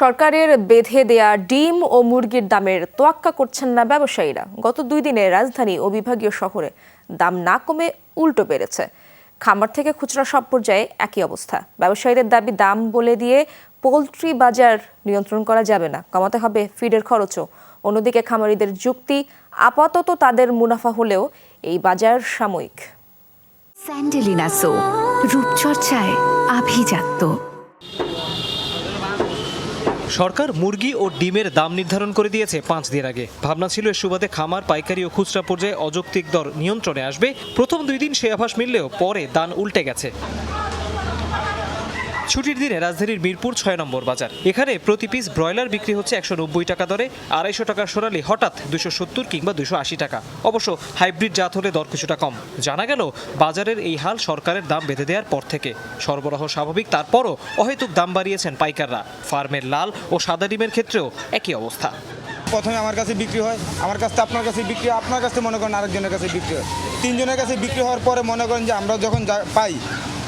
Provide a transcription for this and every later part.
সরকারের বেঁধে দেয়া ডিম ও মুরগির দামের তোয়াক্কা করছেন না ব্যবসায়ীরা। গত দুই দিনে রাজধানী ও বিভাগীয় শহরে দাম না কমে উল্টো বেড়েছে। খামার থেকে খুচরা সব পর্যায়ে একই অবস্থা। ব্যবসায়ীদের দাবি, দাম বলে দিয়ে পোলট্রি বাজার নিয়ন্ত্রণ করা যাবে না, কমাতে হবে ফিডের খরচও। অন্যদিকে খামারিদের যুক্তি, আপাতত তাদের মুনাফা হলেও এই বাজার সাময়িক। স্যান্ডেলিনা সো, রূপচর্চায় আভিজাত্য। সরকার মুরগি ও ডিমের দাম নির্ধারণ করে দিয়েছে পাঁচ দিন আগে। ভাবনা ছিল এর সুবাদে খামার, পাইকারি ও খুচরা পর্যায়ে অযৌক্তিক দর নিয়ন্ত্রণে আসবে। প্রথম দুই দিন সে আভাস মিললেও পরে দান উল্টে গেছে। ছুটির দিনে রাজধানীর মিরপুর ছয় নম্বর বাজার। এখানে প্রতি পিস ব্রয়লার বিক্রি হচ্ছে একশো নব্বই টাকা দরে, আড়াইশো টাকার সোনালি, হঠাৎ দুশো সত্তর কিংবা দুশো আশি টাকা। অবশ্য হাইব্রিড জাত হলে দর কিছুটা কম। জানা গেল, বাজারের এই হাল সরকারের দাম বেঁধে দেওয়ার পর থেকে। সরবরাহ স্বাভাবিক, তারপরও অহেতুক দাম বাড়িয়েছেন পাইকাররা। ফার্মের লাল ও সাদা ডিমের ক্ষেত্রেও একই অবস্থা। প্রথমে আমার কাছে বিক্রি হয়, আমার কাছে আপনার কাছে বিক্রি হয়, আপনার কাছে মনে করেন আরেকজনের কাছে বিক্রি হয়। তিনজনের কাছে বিক্রি হওয়ার পরে মনে করেন যে আমরা যখন পাই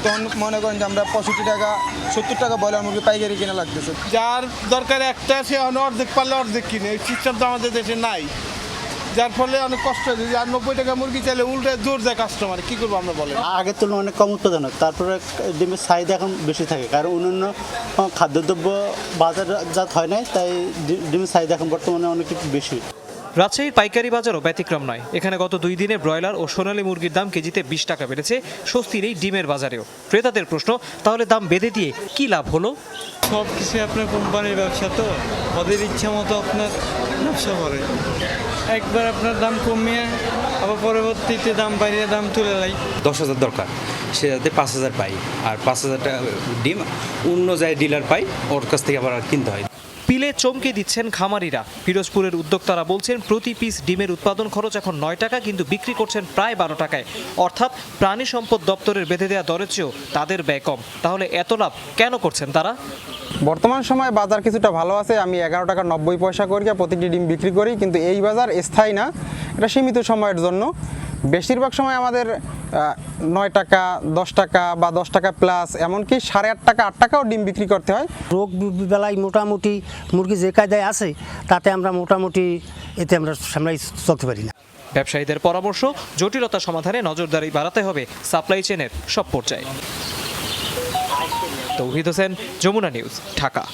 তখন মনে করেন যে আমরা পঁয়ষট্টি টাকা সত্তর টাকা ব্রয়লার মুরগি পাইকারি কিনা লাগতেছে। যার দরকার একটা সে অর্ধেক পারলে অর্ধেক কিনে এই সিস্টেম তো আমাদের দেশে নাই। যার ফলে অনেক কষ্ট হয়েছে আর নব্বই টাকা মুরগি চাইলে উল্টে জোর যায় কাস্টমার কি করব আমরা বলেন? আগের তুলনায় অনেক কম উৎপাদনক তারপরে ডিমের চাহিদা এখন বেশি থাকে কারণ অন্যান্য খাদ্যদ্রব্য বাজারজাত হয় নাই তাই ডিমের চাহিদা এখন বর্তমানে অনেক বেশি। রাজশাহীর পাইকারি বাজারও ব্যতিক্রম নয়। এখানে গত দুই দিনে ব্রয়লার ও সোনালী মুরগির দাম কেজিতে বিশ টাকা বেড়েছে। স্বস্তির এই ডিমের বাজারেও। ক্রেতাদের প্রশ্ন তাহলে দাম বেঁধে দিয়ে কি লাভ হলো? সব কিছু আপনার কোম্পানির ব্যবসা তো। ওদের ইচ্ছা মতো আপনার ব্যবসা করে। একবার আপনার দাম কমিয়ে আবার পরবর্তীতে দাম বাড়িয়ে দাম তুলে লাই। দশ হাজার দরকার। সে যাতে পাঁচ হাজার পাই। আর পাঁচ হাজার টাকা ডিম অন্য যায় ডিলার পাই ওর কাছ থেকে আবার কিনতে হয়। পিলে চমকে দিচ্ছেন খামারিরা। পিরোজপুরের উদ্যোক্তারা বলছেন, প্রতি পিস ডিমের উৎপাদন খরচ এখন নয় টাকা, কিন্তু বিক্রি করছেন প্রায় বারো টাকায়। অর্থাৎ প্রাণী সম্পদ দপ্তরের বেঁধে দেওয়া দরের চেয়েও তাদের ব্যয় কম। তাহলে এত লাভ কেন করছেন তারা? বর্তমান সময়ে বাজার কিছুটা ভালো আছে। আমি এগারো টাকা নব্বই পয়সা করি প্রতিটি ডিম বিক্রি করি, কিন্তু এই বাজার স্থায়ী না। এটা সীমিত সময়ের জন্য। বেশিরভাগ সময় আমাদের নয় টাকা দশ টাকা বা দশ টাকা প্লাস এমনকি সাড়ে আট টাকা আট টাকাও ডিম বিক্রি করতে হয়। রোগ বেলায় মোটামুটি মুরগি যে কায়দায় আছে তাতে আমরা মোটামুটি এতে আমরা সামলাই চলতে পারি না। ব্যবসায়ীদের পরামর্শ জটিলতা সমাধানে নজরদারি বাড়াতে হবে সাপ্লাই চেনের সব পর্যায়ে। তৌহিদ হোসেন যমুনা নিউজ ঢাকা।